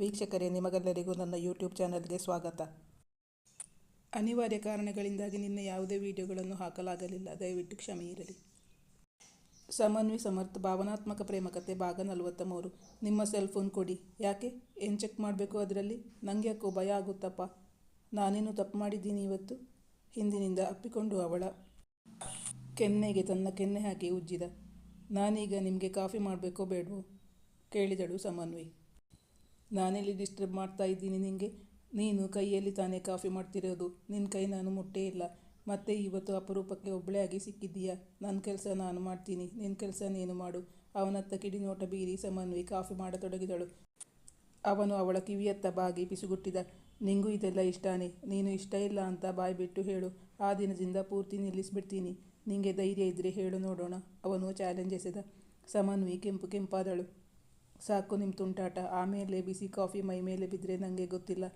ವೀಕ್ಷಕರೇ, ನಿಮಗೆಲ್ಲರಿಗೂ ನನ್ನ ಯೂಟ್ಯೂಬ್ ಚಾನಲ್ಗೆ ಸ್ವಾಗತ. ಅನಿವಾರ್ಯ ಕಾರಣಗಳಿಂದಾಗಿ ನಿನ್ನೆ ಯಾವುದೇ ವಿಡಿಯೋಗಳನ್ನು ಹಾಕಲಾಗಲಿಲ್ಲ. ದಯವಿಟ್ಟು ಕ್ಷಮೆ ಇರಲಿ. ಸಮನ್ವಿ ಸಮರ್ಥ, ಭಾವನಾತ್ಮಕ ಪ್ರೇಮಕತೆ ಭಾಗ ನಲವತ್ತ ಮೂರು ನಿಮ್ಮ ಸೆಲ್ ಫೋನ್ ಕೊಡಿ. ಯಾಕೆ? ಏನು ಚೆಕ್ ಮಾಡಬೇಕು ಅದರಲ್ಲಿ? ನನಗೆ ಯಾಕೋ ಭಯ ಆಗುತ್ತಪ್ಪ. ನಾನೇನು ತಪ್ಪು ಮಾಡಿದ್ದೀನಿ ಇವತ್ತು? ಹಿಂದಿನಿಂದ ಅಪ್ಪಿಕೊಂಡು ಅವಳ ಕೆನ್ನೆಗೆ ತನ್ನ ಕೆನ್ನೆ ಹಾಕಿ ಉಜ್ಜಿದ. ನಾನೀಗ ನಿಮಗೆ ಕಾಫಿ ಮಾಡಬೇಕೋ ಬೇಡವೋ? ಕೇಳಿದಳು ಸಮನ್ವಿ ನಾನೆಲ್ಲಿ ಡಿಸ್ಟರ್ಬ್ ಮಾಡ್ತಾ ಇದ್ದೀನಿ ನಿನಗೆ ನೀನು ಕೈಯಲ್ಲಿ ತಾನೇ ಕಾಫಿ ಮಾಡ್ತಿರೋದು. ನಿನ್ನ ಕೈ ನಾನು ಮುಟ್ಟೇ ಇಲ್ಲ. ಮತ್ತೆ ಇವತ್ತು ಅಪರೂಪಕ್ಕೆ ಒಬ್ಬಳೇ ಆಗಿ ಸಿಕ್ಕಿದ್ದೀಯಾ? ನನ್ನ ಕೆಲಸ ನಾನು ಮಾಡ್ತೀನಿ. ನಿನ್ನ ಕೆಲಸ ನೀನು ಮಾಡು. ಅವನತ್ತ ಕಿಡಿ ನೋಟ ಬೀರಿ ಸಮನ್ವಿ ಕಾಫಿ ಮಾಡತೊಡಗಿದಳು. ಅವನು ಅವಳ ಕಿವಿಯತ್ತ ಬಾಗಿ ಪಿಸುಗುಟ್ಟಿದ. ನಿಂಗೂ ಇದೆಲ್ಲ ಇಷ್ಟಾನೇ? ನೀನು ಇಷ್ಟ ಇಲ್ಲ ಅಂತ ಬಾಯಿ ಬಿಟ್ಟು ಹೇಳು. ಆ ದಿನದಿಂದ ಪೂರ್ತಿ ನಿಲ್ಲಿಸ್ಬಿಡ್ತೀನಿ. ನಿಂಗೆ ಧೈರ್ಯ ಇದ್ದರೆ ಹೇಳು ನೋಡೋಣ. ಅವನು ಚಾಲೆಂಜ್ ಎಸೆದ. ಸಮನ್ವಿ ಕೆಂಪು ಕೆಂಪಾದಳು. ಸಾಕು ನಿಮ್ಮ ತುಂಟಾಟ. ಆಮೇಲೆ ಬಿಸಿ ಕಾಫಿ ಮೈ ಮೇಲೆ ಬಿದ್ದರೆ ನನಗೆ ಗೊತ್ತಿಲ್ಲ.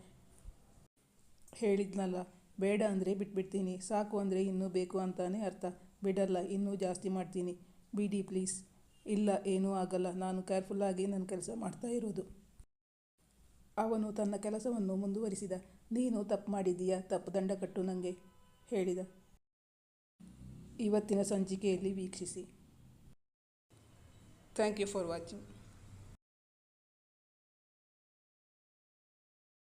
ಹೇಳಿದ್ನಲ್ಲ, ಬೇಡ ಅಂದರೆ ಬಿಟ್ಬಿಡ್ತೀನಿ. ಸಾಕು ಅಂದರೆ ಇನ್ನೂ ಬೇಕು ಅಂತಾನೆ ಅರ್ಥ. ಬಿಡಲ್ಲ, ಇನ್ನೂ ಜಾಸ್ತಿ ಮಾಡ್ತೀನಿ. ಬಿಡಿ ಪ್ಲೀಸ್. ಇಲ್ಲ, ಏನೂ ಆಗಲ್ಲ. ನಾನು ಕೇರ್ಫುಲ್ಲಾಗಿ ನನ್ನ ಕೆಲಸ ಮಾಡ್ತಾ ಇರೋದು. ಅವನು ತನ್ನ ಕೆಲಸವನ್ನು ಮುಂದುವರಿಸಿದ. ನೀನು ತಪ್ಪು ಮಾಡಿದೀಯಾ ತಪ್ಪು ದಂಡ ಕಟ್ಟು ನನಗೆ ಹೇಳಿದ. ಇವತ್ತಿನ ಸಂಚಿಕೆಯಲ್ಲಿ ವೀಕ್ಷಿಸಿ. Thank you for watching